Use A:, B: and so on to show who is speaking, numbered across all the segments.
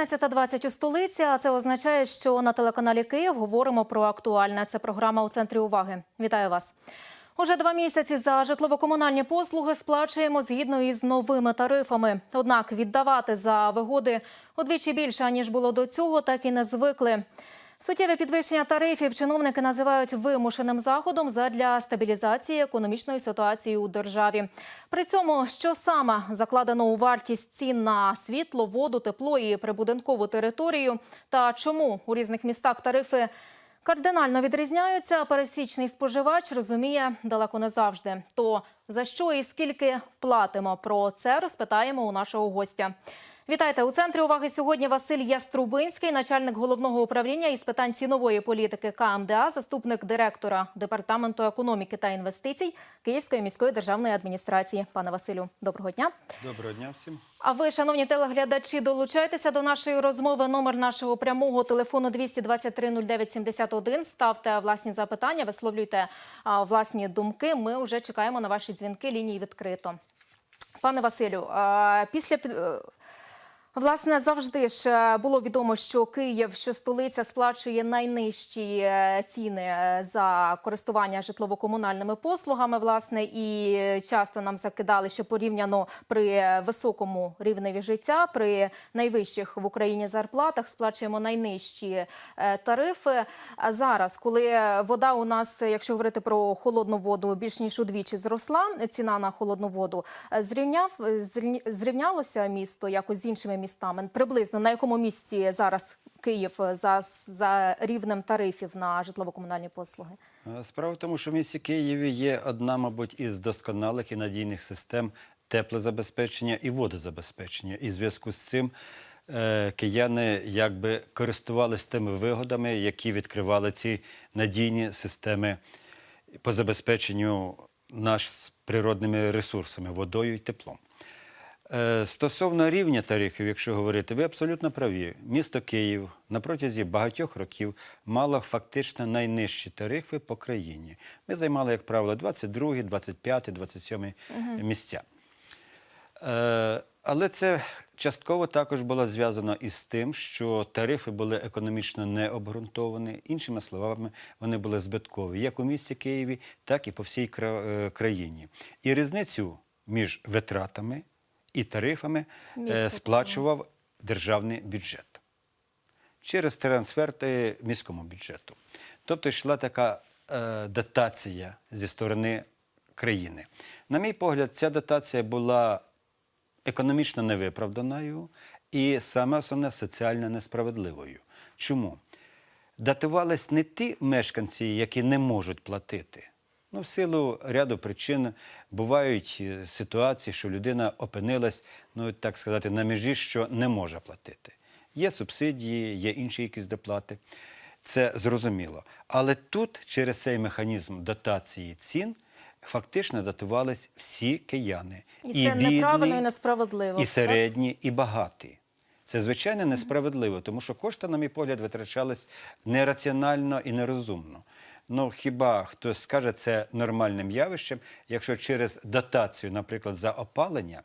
A: 16.20 у столиці, а це означає, що на телеканалі Київ говоримо про актуальне. Це програма у центрі уваги. Вітаю вас. Уже два місяці за житлово-комунальні послуги сплачуємо згідно із новими тарифами. Однак віддавати за вигоди удвічі більше ніж було до цього, так і не звикли. Суттєве підвищення тарифів чиновники називають вимушеним заходом задля стабілізації економічної ситуації у державі. При цьому, що саме закладено у вартість цін на світло, воду, тепло і прибудинкову територію, та чому у різних містах тарифи кардинально відрізняються, пересічний споживач розуміє далеко не завжди. То за що і скільки платимо? Про це розпитаємо у нашого гостя. Вітайте у центрі уваги сьогодні. Василь Яструбинський, начальник головного управління із питань цінової політики КМДА, заступник директора департаменту економіки та інвестицій Київської міської державної адміністрації. Пане Василю, доброго дня.
B: Доброго дня всім.
A: А ви, шановні телеглядачі, долучайтеся до нашої розмови. Номер нашого прямого телефону 223 09 71. Ставте власні запитання, висловлюйте власні думки. Ми вже чекаємо на ваші дзвінки. Лінії відкрито. Пане Василю, після Власне, завжди ж е, було відомо, що Київ, що столиця сплачує найнижчі е, ціни е, за користування житлово-комунальними послугами. Власне, і часто нам закидали, що порівняно при високому рівневі життя, при найвищих в Україні зарплатах сплачуємо найнижчі тарифи. А зараз, коли вода у нас, якщо говорити про холодну воду, більш ніж удвічі зросла ціна на холодну воду, зрівняв зрівнялося місто якось з іншими містами. Приблизно на якому місці зараз Київ за, за рівнем тарифів на житлово-комунальні послуги?
B: Е, Справа в тому, що в місті Києві є одна, мабуть, із досконалих і надійних систем теплозабезпечення і водозабезпечення. І в зв'язку з цим е, кияни якби користувалися тими вигодами, які відкривали ці надійні системи по забезпеченню наш з природними ресурсами, водою і теплом. Е, Стосовно рівня тарифів, якщо говорити, ви абсолютно праві. Місто Київ на протязі багатьох років мало фактично найнижчі тарифи по країні. Ми займали, як правило, 22, 25, 27 місця. Е, Але це частково також було зв'язано із тим, що тарифи були економічно необґрунтовані. Іншими словами, вони були збиткові як у місті Києві, так і по всій е, країні. І різницю між витратами і тарифами е,
A: Місто
B: сплачував державний бюджет через трансферти міському бюджету. Тобто йшла така е, дотація зі сторони країни. На мій погляд, ця дотація була економічно невиправданою і саме основне соціально несправедливою. Чому? Датувались не ті мешканці, які не можуть платити. Ну, в силу ряду причин бувають е, ситуації, що людина опинилась, ну так сказати, на межі, що не може платити. Є субсидії, є інші якісь доплати. Це зрозуміло. Але тут через цей механізм дотації цін фактично датувались всі кияни.
A: І це неправильно і несправедливо,
B: І
A: так?
B: середні, і багаті. Це звичайно несправедливо, тому що кошти, на мій погляд, витрачались нераціонально і нерозумно. Ну хіба хтось скаже це нормальним явищем, якщо через дотацію, наприклад, за опалення,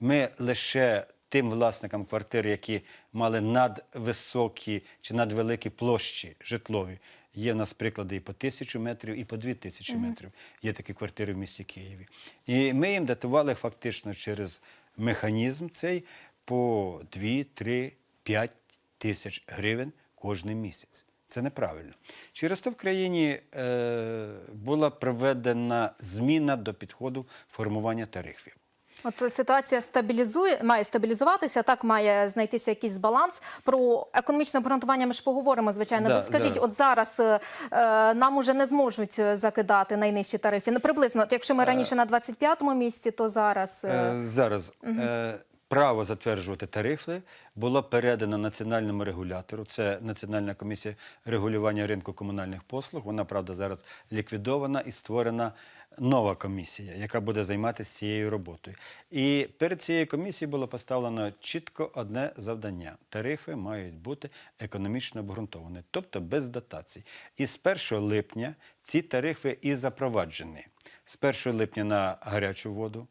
B: ми лише тим власникам квартир, які мали надвисокі чи надвеликі площі житлові, є в нас приклади і по тисячу метрів, і по дві тисячі метрів. Є такі квартири в місті Києві. І ми їм датували фактично через механізм цей по 2, 3, 5 тисяч гривень кожен місяць. Це неправильно. Через то в країні е, була проведена зміна до підходу формування тарифів.
A: От ситуація стабілізує, має стабілізуватися, так має знайтися якийсь баланс. Про економічне обґрунтування ми ж поговоримо, звичайно.
B: Да,
A: скажіть,
B: зараз.
A: от зараз е, е, нам уже не зможуть е, закидати найнижчі тарифи. Ну, приблизно, от якщо ми раніше на 25-му місці, то зараз. е,
B: Е, Зараз е, право затверджувати тарифи було передано національному регулятору. Це Національна комісія регулювання ринку комунальних послуг. Вона, правда, зараз ліквідована і створена нова комісія, яка буде займатися цією роботою. І перед цією комісією було поставлено чітко одне завдання: тарифи мають бути економічно обґрунтовані, тобто без дотацій. І з 1 липня ці тарифи і запроваджені. З 1 липня на гарячу воду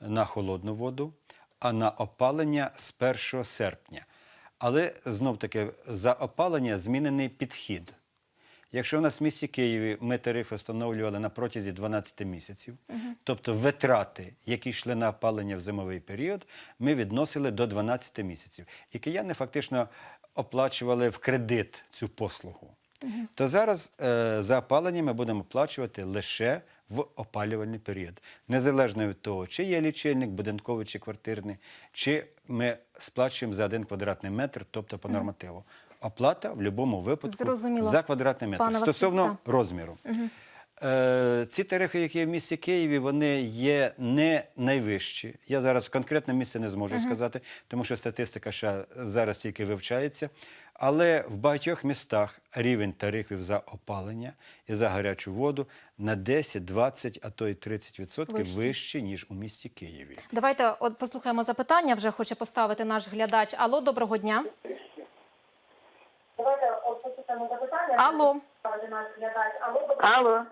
B: на холодну воду, а на опалення з 1 серпня. Але знов таки за опалення змінений підхід. Якщо в нас в місті Києві ми тарифи встановлювали на протязі 12 місяців, тобто витрати, які йшли на опалення в зимовий період, ми відносили до 12 місяців. І кияни фактично оплачували в кредит цю послугу. То зараз е, за опалення ми будемо оплачувати лише в опалювальний період, незалежно від того, чи є лічильник, будинковий чи квартирний, чи ми сплачуємо за один квадратний метр, тобто по нормативу. Оплата в будь-якому випадку
A: Зрозуміло.
B: за квадратний метр
A: Пане Василь,
B: стосовно
A: так.
B: розміру. Е, ці тарифи, які є в місті Києві, вони є не найвищі. Я зараз конкретне місце не зможу сказати, тому що статистика ще зараз тільки вивчається. Але в багатьох містах рівень тарифів за опалення і за гарячу воду на 10, 20, а то й 30% відсотків
A: Вищі.
B: вищі, ніж у місті Києві.
A: Давайте от послухаємо запитання. Вже хоче поставити наш глядач. Алло, доброго дня.
C: Давайте от послухаємо запитання.
A: Алло.
C: Алло,
D: Алло,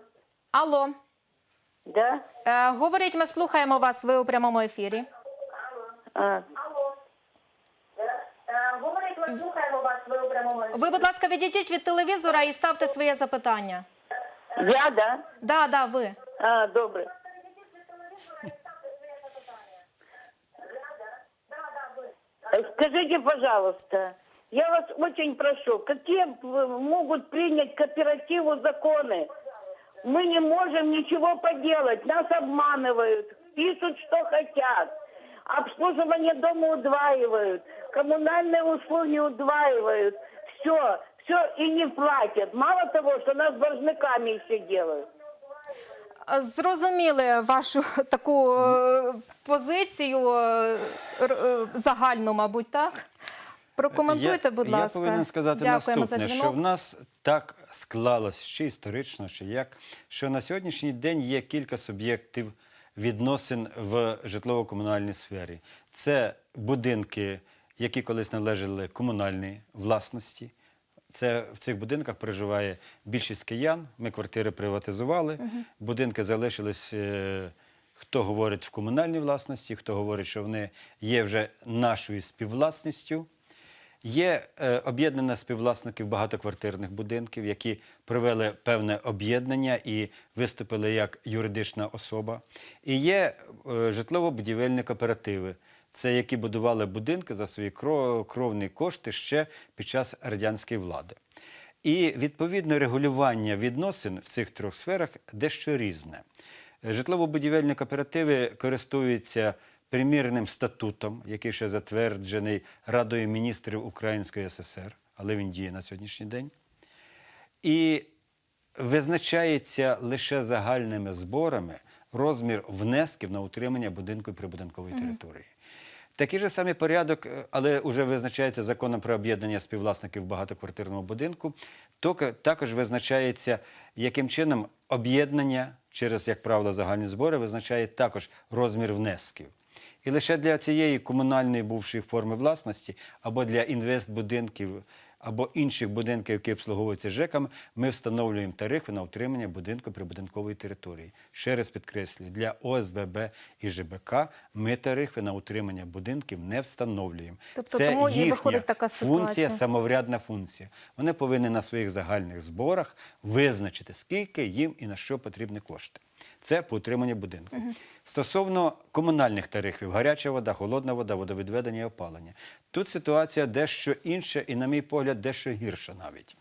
A: алло.
D: да?
A: Е, говоріть, ми слухаємо вас. Ви у прямому ефірі.
D: А,
C: Алло. Е, Говорить, ми слухаємо вас, ви у прямому ефірі.
A: Ви, будь ласка, відійдіть від телевізора і ставте своє запитання.
D: я, да?
A: Да, да, ви.
D: А, добре. Э, Скажите, пожалуйста, я вас очень прошу, какие п- могут принять кооперативу законы? Мы не можем ничего поделать, нас обманывают, пишут, что хотят. Обслуживание дома удваивают, коммунальные услуги удваивают. Все, все и не платят. Мало того, что нас должниками еще делают.
A: Зрозуміли вашу таку е, позицію е, е, загальну, мабуть, так? Прокоментуйте,
B: я,
A: будь ласка.
B: Я повинен сказати
A: Дякуємо
B: наступне, що в нас так склалось, чи історично, чи як, що на сьогоднішній день є кілька суб'єктів відносин в житлово-комунальній сфері. Це будинки, які колись належали комунальній власності. Це в цих будинках проживає більшість киян. Ми квартири приватизували. Будинки залишились. е, Хто говорить в комунальній власності, хто говорить, що вони є вже нашою співвласністю. Є е, об'єднання співвласників багатоквартирних будинків, які провели певне об'єднання і виступили як юридична особа. І є е, житлово-будівельні кооперативи. Це які будували будинки за свої кровні кошти ще під час радянської влади. І відповідне регулювання відносин в цих трьох сферах дещо різне. Житлово-будівельні кооперативи користуються примірним статутом, який ще затверджений Радою міністрів Української ССР, але він діє на сьогоднішній день. І визначається лише загальними зборами розмір внесків на утримання будинку і прибудинкової території. Такий же самий порядок, е, але вже визначається законом про об'єднання співвласників багатоквартирного будинку. Також визначається, яким чином об'єднання через, як правило, загальні збори визначає також розмір внесків. І лише для цієї комунальної бувшої форми власності або для інвестбудинків, або інших будинків, які обслуговуються ЖЕКами, ми встановлюємо тарифи на утримання будинку прибудинкової території. Ще раз підкреслюю, для ОСББ і ЖБК ми тарифи на утримання будинків не встановлюємо.
A: Тобто
B: Це
A: тому і
B: їхня
A: виходить така
B: функція, самоврядна функція. Вони повинні на своїх загальних зборах визначити, скільки їм і на що потрібні кошти. Це по утриманню будинку. Стосовно комунальних тарифів, гаряча вода, холодна вода, водовідведення і опалення. Тут ситуація дещо інша і, на мій погляд, дещо гірша навіть.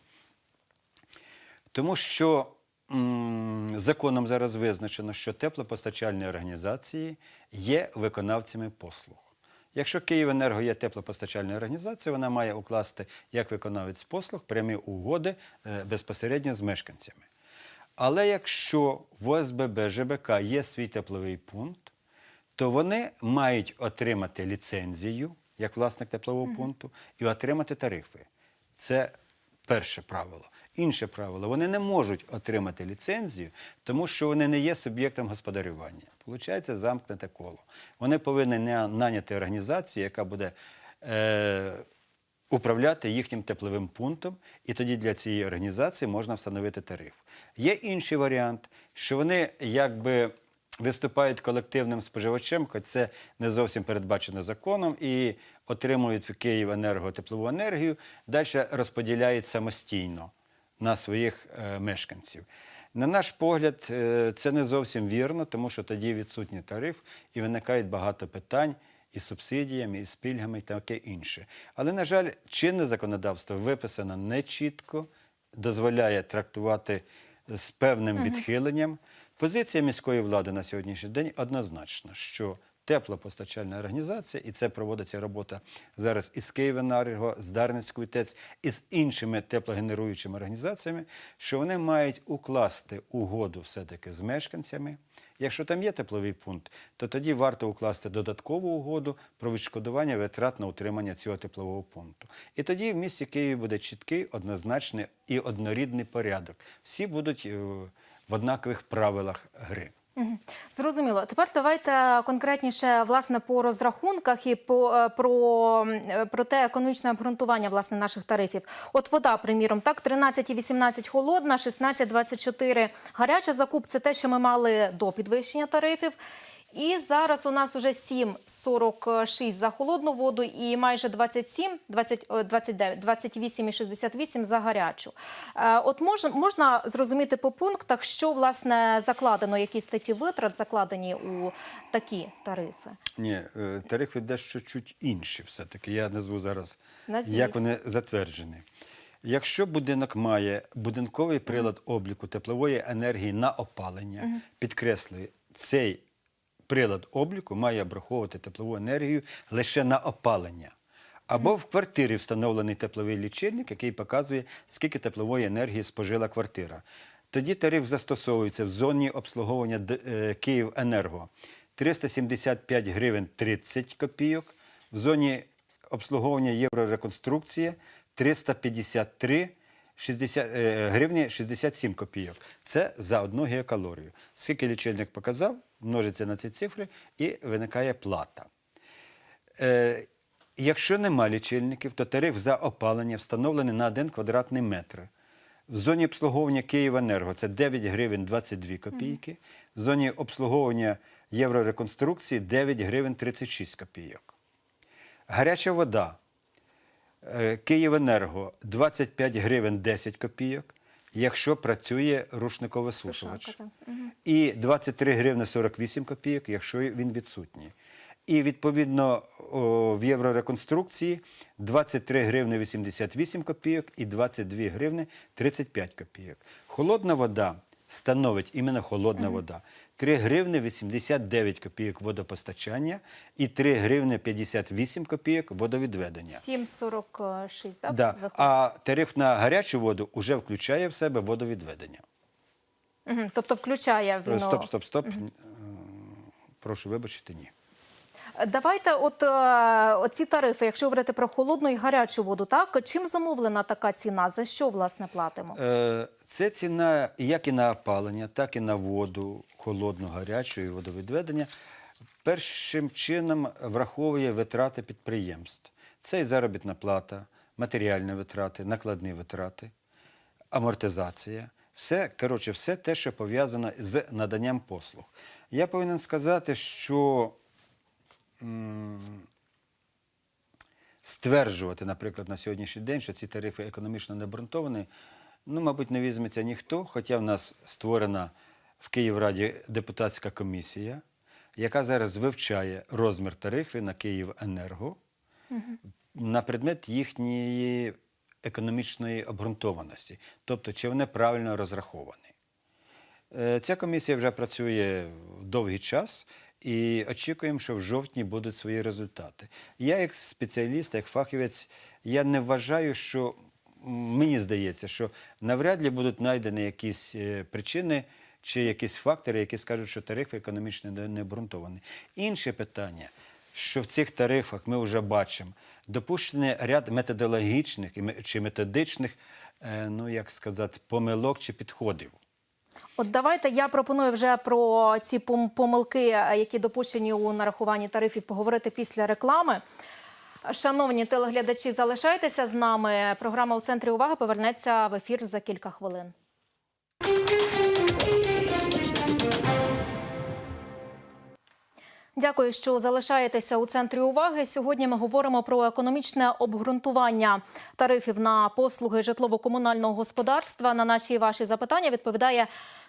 B: Тому що м, законом зараз визначено, що теплопостачальні організації є виконавцями послуг. Якщо Київенерго є теплопостачальною організацією, вона має укласти як виконавець послуг прямі угоди е, безпосередньо з мешканцями. Але якщо в ОСББ ЖБК є свій тепловий пункт, то вони мають отримати ліцензію як власник теплового пункту і отримати тарифи. Це перше правило. Інше правило, вони не можуть отримати ліцензію, тому що вони не є суб'єктом господарювання. Получається замкнуте коло. Вони повинні на- наняти організацію, яка буде е, управляти їхнім тепловим пунктом, і тоді для цієї організації можна встановити тариф. Є інший варіант, що вони якби виступають колективним споживачем, хоч це не зовсім передбачено законом, і отримують в Київенерго теплову енергію, далі розподіляють самостійно на своїх е, мешканців. На наш погляд, е, це не зовсім вірно, тому що тоді відсутній тариф і виникають багато питань із субсидіями, із пільгами і таке інше. Але, на жаль, чинне законодавство виписано нечітко, дозволяє трактувати з певним відхиленням. Позиція міської влади на сьогоднішній день однозначна, що теплопостачальна організація, і це проводиться робота зараз із Київенерго, з Дарницькою ТЕЦ і з іншими теплогенеруючими організаціями, що вони мають укласти угоду все-таки з мешканцями. Якщо там є тепловий пункт, то тоді варто укласти додаткову угоду про відшкодування витрат на утримання цього теплового пункту. І тоді в місті Києві буде чіткий, однозначний і однорідний порядок. Всі будуть е, в однакових правилах гри.
A: Зрозуміло. Тепер давайте конкретніше власне по розрахунках і по е, про, е, про те економічне обґрунтування власне наших тарифів. От вода, приміром, так 13,18 холодна, 16,24 гаряча закуп. Це те, що ми мали до підвищення тарифів. І зараз у нас уже 7,46 за холодну воду і майже 27, 20, е, 29, 28,68 за гарячу. Е, От можна, можна зрозуміти по пунктах, що власне закладено, які статті витрат закладені у такі тарифи.
B: Ні, е, тарифи дещо чуть інші все-таки. Я назву зараз,
A: Назвіть.
B: як вони затверджені. Якщо будинок має будинковий прилад обліку теплової енергії на опалення, підкреслюю, цей прилад обліку має обраховувати теплову енергію лише на опалення. Або в квартирі встановлений тепловий лічильник, який показує, скільки теплової енергії спожила квартира. Тоді тариф застосовується в зоні обслуговування е, Київенерго 375 гривень 30 копійок, в зоні обслуговування Єврореконструкція 353 60, е, гривні 67 копійок. Це за одну геокалорію. Скільки лічильник показав, множиться на ці цифри і виникає плата. Е, якщо нема лічильників, то тариф за опалення встановлений на 1 квадратний метр. В зоні обслуговування Київенерго це 9 гривень 22 копійки. В зоні обслуговування Єврореконструкції 9 гривень 36 копійок. Гаряча вода. Е, Київенерго 25 гривень 10 копійок, якщо працює рушниковисушувач. І 23 гривни 48 копійок, якщо він відсутній. І відповідно в єврореконструкції 23 гривни 88 копійок і 22 гривни 35 копійок. Холодна вода становить іменно холодна вода. 3 гривни 89 копійок водопостачання і 3 гривни 58 копійок водовідведення.
A: 7,46, так?
B: Да.
A: виходить?
B: А тариф на гарячу воду вже включає в себе водовідведення.
A: Тобто включає воно.
B: Стоп, стоп, стоп. Е, Прошу вибачити, ні.
A: Давайте, от е, оці тарифи, якщо говорити про холодну і гарячу воду, так чим замовлена така ціна? За що власне платимо?
B: Е, Це ціна як і на опалення, так і на воду, холодну, гарячу і водовідведення. Першим чином враховує витрати підприємств. Це і заробітна плата, матеріальні витрати, накладні витрати, амортизація. Все, коротше, все те, що пов'язане з наданням послуг. Я повинен сказати, що стверджувати, наприклад, на сьогоднішній день, що ці тарифи економічно не обґрунтовані, ну, мабуть, не візьметься ніхто, хоча в нас створена в Київраді депутатська комісія, яка зараз вивчає розмір тарифів на Київенерго на предмет їхньої економічної обґрунтованості, тобто чи вони правильно розраховані. Е, Ця комісія вже працює довгий час і очікуємо, що в жовтні будуть свої результати. Я, як спеціаліст, як фахівець, я не вважаю, що мені здається, що навряд ли будуть знайдені якісь е, причини чи якісь фактори, які скажуть, що тарифи економічно не обґрунтовані. Інше питання, що в цих тарифах ми вже бачимо допущений ряд методологічних чи методичних, е, ну як сказати, помилок чи підходів.
A: От давайте я пропоную вже про ці помилки, е, які допущені у нарахуванні тарифів, поговорити після реклами. Шановні телеглядачі, залишайтеся з нами. Програма у центрі уваги повернеться в ефір за кілька хвилин. Дякую, що залишаєтеся у центрі уваги. Сьогодні ми говоримо про економічне обґрунтування тарифів на послуги житлово-комунального господарства. На наші ваші запитання відповідає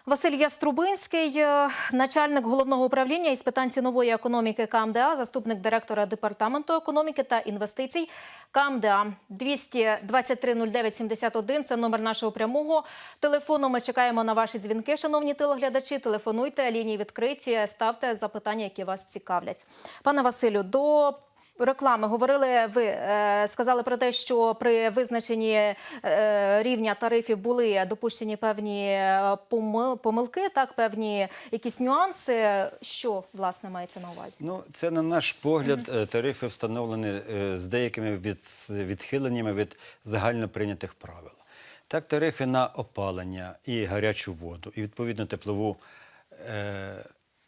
A: Василь Яструбинський, е, начальник головного управління із питань цінової економіки КМДА, заступник директора департаменту економіки та інвестицій КМДА. 223 09 71 – це номер нашого прямого телефону. Ми чекаємо на ваші дзвінки, шановні телеглядачі. Телефонуйте, лінії відкриті, ставте запитання, які вас цікавлять. Пане Василю, до реклами говорили ви, е, сказали про те, що при визначенні е, рівня тарифів були допущені певні е, помилки, так певні якісь нюанси. Що власне мається на увазі?
B: Ну, це на наш погляд, тарифи встановлені з деякими відхиленнями від загально прийнятих правил. Так, тарифи на опалення і гарячу воду, і відповідно теплову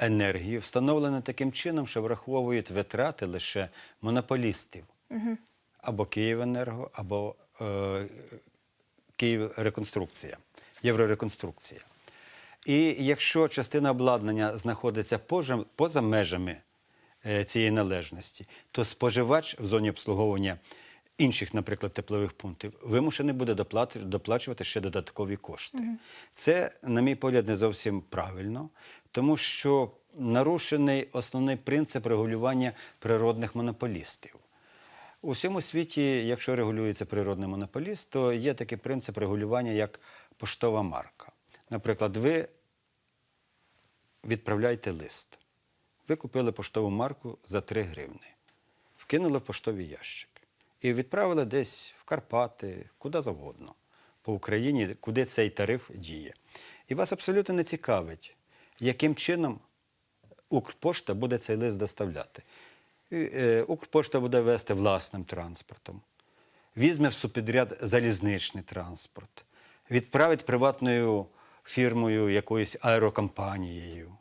B: е, енергію встановлені таким чином, що враховують витрати лише монополістів або Київенерго, або е, Київреконструкція, Єврореконструкція. І якщо частина обладнання знаходиться поза, поза межами е, цієї належності, то споживач в зоні обслуговування інших, наприклад, теплових пунктів, вимушений буде доплати- доплачувати ще додаткові кошти. Це, на мій погляд, не зовсім правильно, тому що нарушений основний принцип регулювання природних монополістів. У всьому світі, якщо регулюється природний монополіст, то є такий принцип регулювання, як поштова марка. Наприклад, ви відправляєте лист. Ви купили поштову марку за 3 гривни, вкинули в поштовий ящик і відправили десь в Карпати, куди завгодно, по Україні, куди цей тариф діє. І вас абсолютно не цікавить, яким чином Укрпошта буде цей лист доставляти. Е, Укрпошта буде вести власним транспортом, візьме в супідряд залізничний транспорт, відправить приватною фірмою якоюсь аерокомпанією.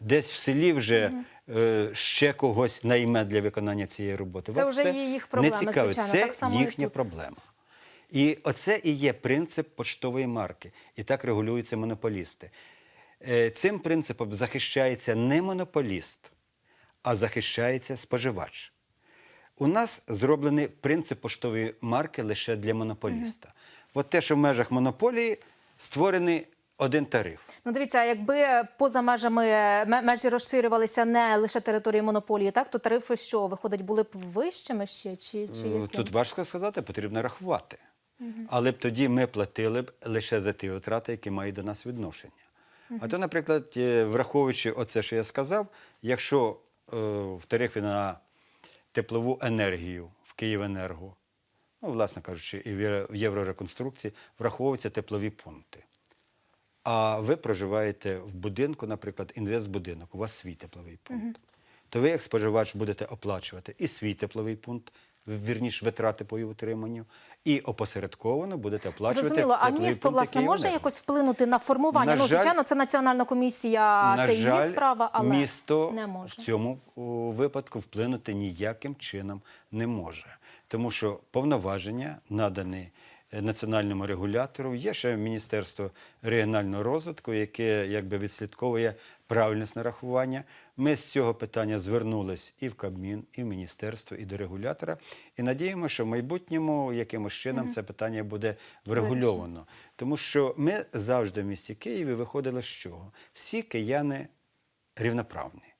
B: Десь в селі вже е, ще когось найме для виконання цієї роботи.
A: Це
B: Вас
A: вже
B: це
A: є їх проблеми,
B: не цікавить.
A: звичайно,
B: Це
A: так само і
B: їхня
A: тут.
B: проблема. І оце і є принцип поштової марки. І так регулюються монополісти. Е, Цим принципом захищається не монополіст, а захищається споживач. У нас зроблений принцип поштової марки лише для монополіста. От те, що в межах монополії створений один тариф.
A: Ну, дивіться, якби поза межами межі розширювалися не лише території монополії, так то тарифи що виходить були б вищими ще чи, чи.
B: Тут важко сказати, потрібно рахувати. Але б тоді ми платили б лише за ті витрати, які мають до нас відношення. А то, наприклад, е, враховуючи оце, що я сказав, якщо е, в тарифі на теплову енергію в Київенерго, ну, власне кажучи, і в Євро- єврореконструкції враховуються теплові пункти. А ви проживаєте в будинку, наприклад, інвестбудинок, у вас свій тепловий пункт. То ви, як споживач, будете оплачувати і свій тепловий пункт, вірніш витрати по його утриманню, і опосередковано будете оплачувати
A: Зрозуміло, а місто власне може якось вплинути на формування?
B: На
A: ну,
B: жаль-
A: звичайно, це національна комісія,
B: На
A: це її справа, але
B: місто
A: не може.
B: в цьому випадку вплинути ніяким чином не може. Тому що повноваження, надані е, національному регулятору, є ще Міністерство регіонального розвитку, яке якби відслідковує правильність нарахування. Ми з цього питання звернулись і в Кабмін, і в міністерство, і до регулятора. І надіємося, що в майбутньому якимось чином це питання буде врегульовано. Тому що ми завжди в місті Києві виходили з чого? Всі кияни рівноправні.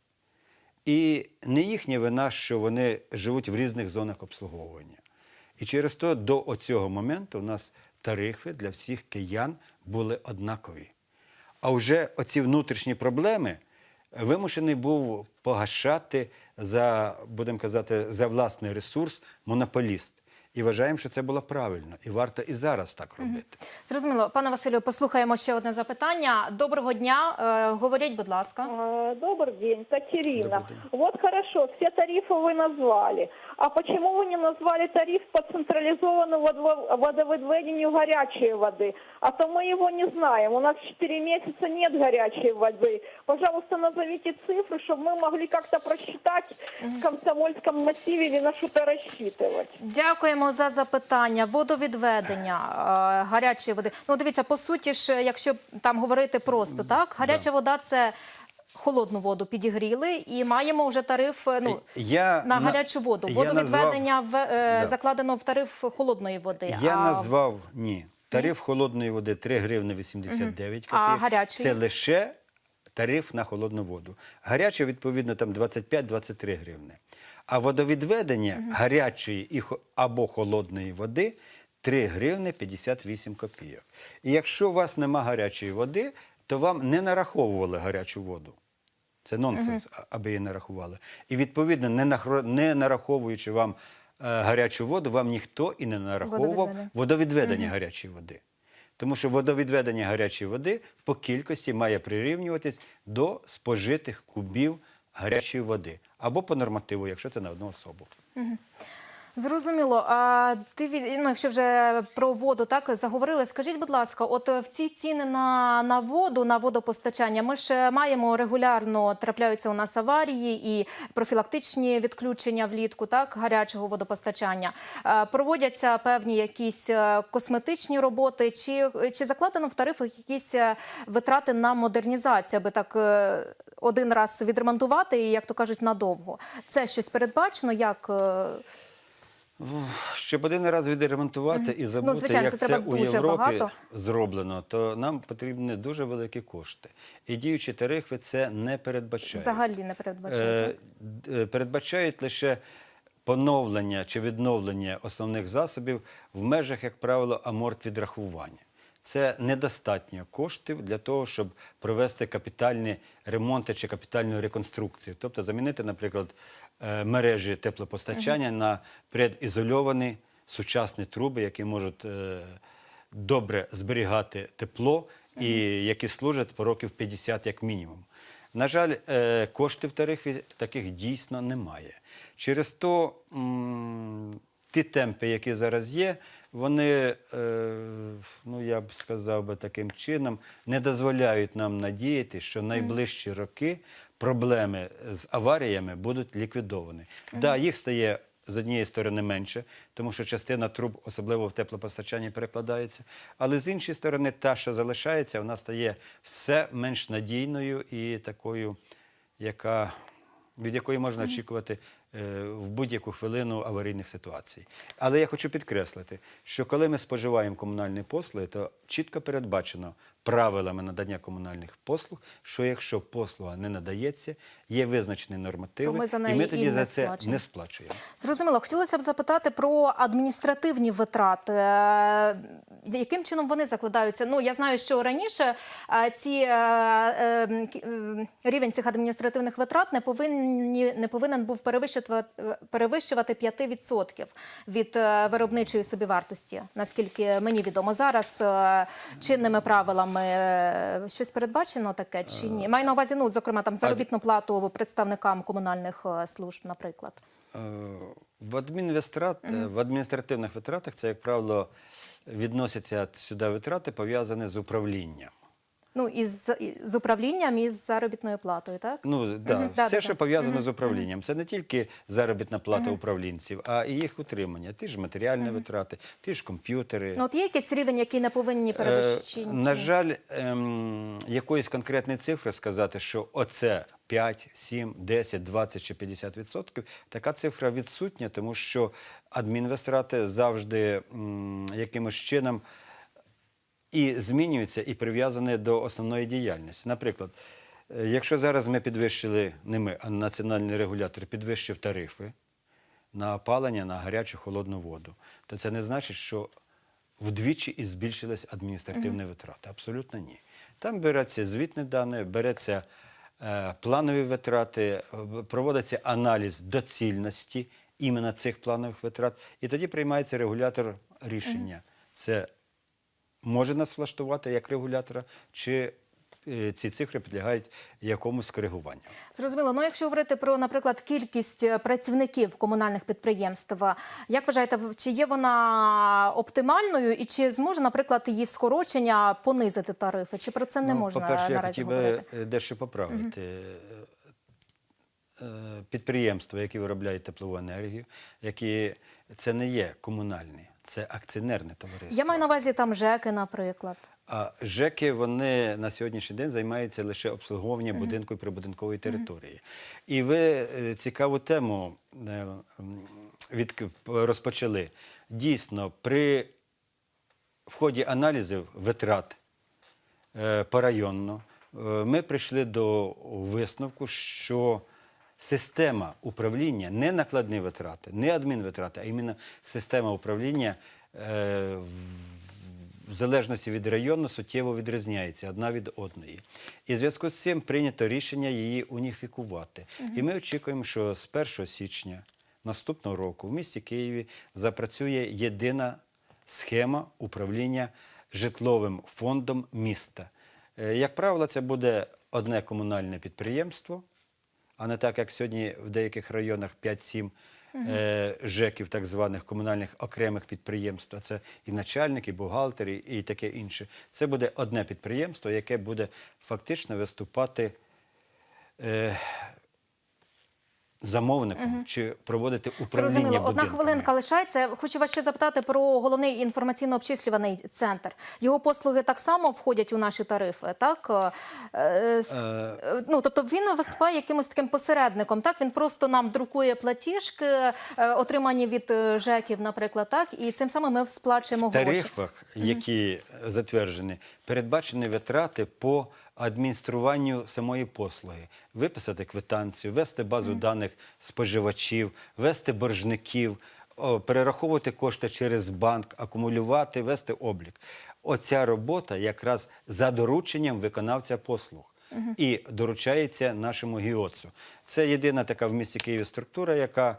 B: І не їхня вина, що вони живуть в різних зонах обслуговування. І через то до оцього моменту у нас тарифи для всіх киян були однакові. А вже оці внутрішні проблеми вимушений був погашати за, будемо казати, за власний ресурс монополіст І вважаємо, що це було правильно, і варто і зараз так робити.
A: Зрозуміло, пане Василю, послухаємо ще одне запитання. Доброго дня. Е, говоріть, будь ласка.
E: А, Добрый день, Катерина.
B: Добрый день.
E: Вот хорошо, все тарифы вы назвали. А почему вы не назвали тариф по централизованному водо- водовыдведению горячей воды? А то мы его не знаем. У нас 4 месяца нет горячей воды. Пожалуйста, назовите цифры, чтобы мы могли как-то просчитать в Комсомольском массиве или на что-то рассчитывать.
A: Дякуємо за запитання. Водовідведення е, гарячої води. Ну, дивіться, по суті ж, якщо там говорити просто, так гаряча вода це холодну воду підігріли і маємо вже тариф ну,
B: Я
A: на гарячу воду. Водовідведення в, е,
B: Да.
A: закладено в тариф холодної води.
B: Я
A: а
B: назвав ні. Тариф холодної води 3 гривни 89
A: А
B: копійок.
A: гарячої?
B: Це лише тариф на холодну воду. Гаряча, відповідно, там 25-23 гривни. А водовідведення гарячої і або холодної води 3 гривни 58 копійок. І якщо у вас нема гарячої води, то вам не нараховували гарячу воду. Це нонсенс, аби її не рахували. І відповідно, не, нараховуючи вам е, гарячу воду, вам ніхто і не нараховував
A: Водовідведення.
B: водовідведення гарячої води. Тому що водовідведення гарячої води по кількості має прирівнюватись до спожитих кубів гарячої води або по нормативу, якщо це на одну особу.
A: Зрозуміло. А ти ну, якщо вже про воду так заговорили, скажіть, будь ласка, от е, в ці ціни на, на воду, на водопостачання, ми ж е, маємо регулярно трапляються у нас аварії і профілактичні відключення влітку, так гарячого водопостачання. Е, Проводяться певні якісь косметичні роботи, чи, чи закладено в тарифах якісь витрати на модернізацію, аби так один раз відремонтувати і, як то кажуть, надовго. Це щось передбачено, як.
B: Щоб один раз відремонтувати і забути,
A: Ну, звичайно,
B: як
A: це
B: це, у Європі
A: багато.
B: зроблено, то нам потрібні дуже великі кошти. І діючі тарифи це не передбачають.
A: Взагалі не передбачено.
B: Е, е, передбачають лише поновлення чи відновлення основних засобів в межах, як правило, аморт відрахування. Це недостатньо коштів для того, щоб провести капітальні ремонти чи капітальну реконструкцію. Тобто замінити, наприклад, е, мережі теплопостачання на предізольовані сучасні труби, які можуть е, добре зберігати тепло і які служать по років 50 як мінімум. На жаль, е, коштів в тарифі таких дійсно немає. Через то ті темпи, які зараз є, вони, е, ну я б сказав би таким чином, не дозволяють нам надіяти, що найближчі роки проблеми з аваріями будуть ліквідовані. Так, да, їх стає з однієї сторони менше, тому що частина труб, особливо в теплопостачанні, перекладається. Але з іншої сторони, та, що залишається, вона стає все менш надійною і такою, яка, від якої можна очікувати в будь-яку хвилину аварійних ситуацій. Але я хочу підкреслити, що коли ми споживаємо комунальні послуги, то чітко передбачено правилами надання комунальних послуг, що якщо послуга не надається, є визначені нормативи,
A: То ми за
B: і
A: неї
B: ми тоді
A: не
B: за це
A: сплачуємо.
B: не сплачуємо.
A: Зрозуміло, хотілося б запитати про адміністративні витрати. Е, Яким чином вони закладаються? Ну я знаю, що раніше е, ці е, рівень цих адміністративних витрат не повинні не повинен був перевищувати перевищувати 5% від виробничої собівартості. Наскільки мені відомо зараз чинними правилами е, щось передбачено таке чи ні? Маю на увазі, ну зокрема там заробітну плату представникам комунальних е, служб, наприклад.
B: Е, В, адмінвитрат, в адміністративних витратах це, як правило, відносяться сюди витрати, пов'язані з управлінням.
A: Ну, із з управлінням і з заробітною платою, так?
B: Ну, да,
A: Мгм,
B: все,
A: да-да-да.
B: що пов'язано з управлінням. Це не тільки заробітна плата управлінців, а і їх утримання. Ті ж матеріальні витрати, ті ж комп'ютери.
A: Ну, от є якийсь рівень, який не повинні
B: Е. На жаль, ем, якоїсь конкретної цифри сказати, що оце 5, 7, 10, 20 чи 50 відсотків, така цифра відсутня, тому що адмінвестрати завжди м, якимось чином і змінюються, і прив'язані до основної діяльності. Наприклад, е, якщо зараз ми підвищили, не ми, а національний регулятор підвищив тарифи на опалення, на гарячу холодну воду, то це не значить, що вдвічі і збільшились адміністративні витрати. Абсолютно ні. Там береться звітні дані, береться е, планові витрати, е, проводиться аналіз доцільності іменно цих планових витрат, і тоді приймається регулятор рішення. Це може нас влаштувати як регулятора, чи е, ці цифри підлягають якомусь коригуванню.
A: Зрозуміло. Ну, якщо говорити про, наприклад, кількість е, працівників комунальних підприємств, як вважаєте, чи є вона оптимальною, і чи зможе, наприклад, її скорочення понизити тарифи? Чи про це не
B: Ну,
A: можна
B: По-перше, я хотів би е, дещо поправити. Е, Підприємства, які виробляють теплову енергію, які це не є комунальні, це акціонерне товариство.
A: Я маю на увазі там ЖЕКи, наприклад.
B: А ЖЕКи вони на сьогоднішній день займаються лише обслуговуванням будинку і прибудинкової території. І ви е, цікаву тему е, від, розпочали. Дійсно, при в ході аналізів витрат е, порайонно ми прийшли до висновку, що система управління не накладні витрати, не адмінвитрати, а іменно система управління е, в- залежності від району суттєво відрізняється одна від одної. І в зв'язку з цим прийнято рішення її уніфікувати. І ми очікуємо, що з 1 січня наступного року в місті Києві запрацює єдина схема управління житловим фондом міста. Е, Як правило, це буде одне комунальне підприємство, а не так, як сьогодні в деяких районах 5-7 е, ЖЕКів, так званих комунальних окремих підприємств. А Це і начальник, і бухгалтер, і, і таке інше. Це буде одне підприємство, яке буде фактично виступати е, замовником чи проводити управління
A: Зрозуміло. Одна
B: будинками.
A: хвилинка лишається. Хочу вас ще запитати про головний інформаційно-обчислюваний центр. Його послуги так само входять у наші тарифи, так? Е, е, Ну, тобто він виступає якимось таким посередником, так? Він просто нам друкує платіжки, е, отримані від е, ЖЕКів, наприклад, так? І цим самим ми сплачуємо
B: В
A: гроші.
B: тарифах, які затверджені, передбачені витрати по адмініструванню самої послуги. Виписати квитанцію, вести базу даних споживачів, вести боржників, перераховувати кошти через банк, акумулювати, вести облік. Оця робота якраз за дорученням виконавця послуг. І доручається нашому ГІОЦу. Це єдина така в місті Києві структура, яка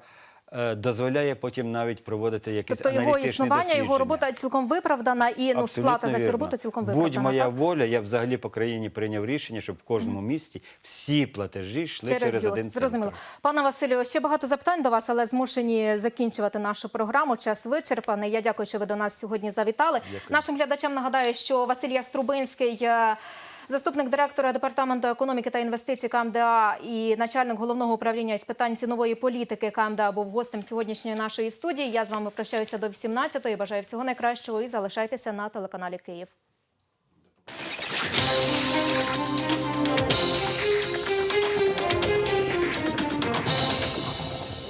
B: дозволяє потім навіть проводити якісь
A: Тобто його існування, його робота цілком виправдана і ну, сплата за цю роботу цілком
B: Будь моя
A: так?
B: воля, я взагалі по країні прийняв рішення, щоб в кожному місті всі платежі йшли через,
A: через,
B: один центр.
A: Зрозуміло. Пане Василю, ще багато запитань до вас, але змушені закінчувати нашу програму. Час вичерпаний. Я дякую, що ви до нас сьогодні завітали. Нашим глядачам нагадаю, що Василь Яструбинський. Заступник директора департаменту економіки та інвестицій КМДА і начальник головного управління із питань цінової політики КМДА був гостем сьогоднішньої нашої студії. Я з вами прощаюся до 18-ї. Бажаю всього найкращого і залишайтеся на телеканалі Київ.